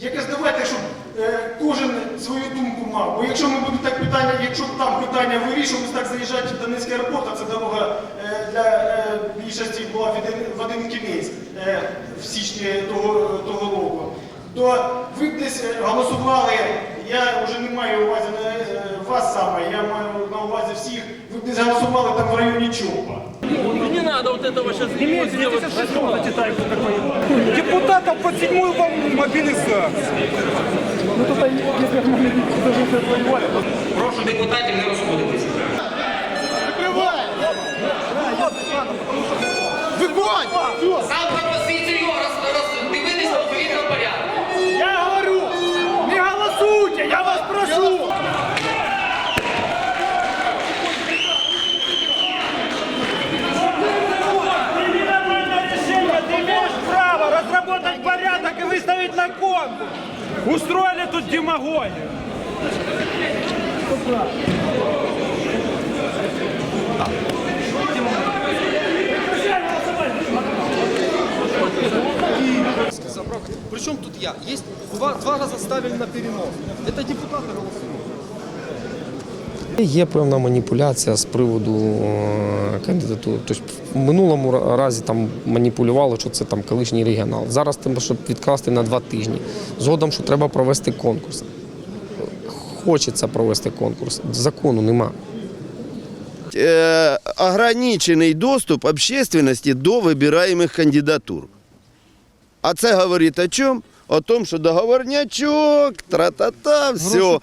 Якось давайте, щоб е, кожен свою думку мав. Бо якщо ми будемо так питання, якщо б там питання вирішувалися, так заїжджати в Донецький аеропорт, а це дорога е, для е, більшості була в один, в один кінець е, в січні того, того року, то ви б десь е, голосували, я вже не маю увазі на е, вас саме, я маю на увазі всіх, ви б десь голосували там в районі Чопа. Не надо вот этого сейчас Имеется делать. 96 читайте какой Депутатов под седьмую волну мобилизации. Ну тут они, если мы даже если отвоевали, то Прошу депутатів не розходитися. Сам выставить на конкурс. Устроили тут демагогию. забрал. Причем тут я? Есть два, два раза ставили на перенос. Это депутаты голосуют. Є певна маніпуляція з приводу е, кандидатури. Тобто в минулому ра- разі там маніпулювали, що це там колишній регіонал. Зараз треба, щоб відкласти на два тижні. Згодом, що треба провести конкурс. Хочеться провести конкурс. Закону нема. э, ограниченный доступ общественности до выбираемых кандидатур. А це говорить о чем? О том, що договорнячок, тра-та-та, все.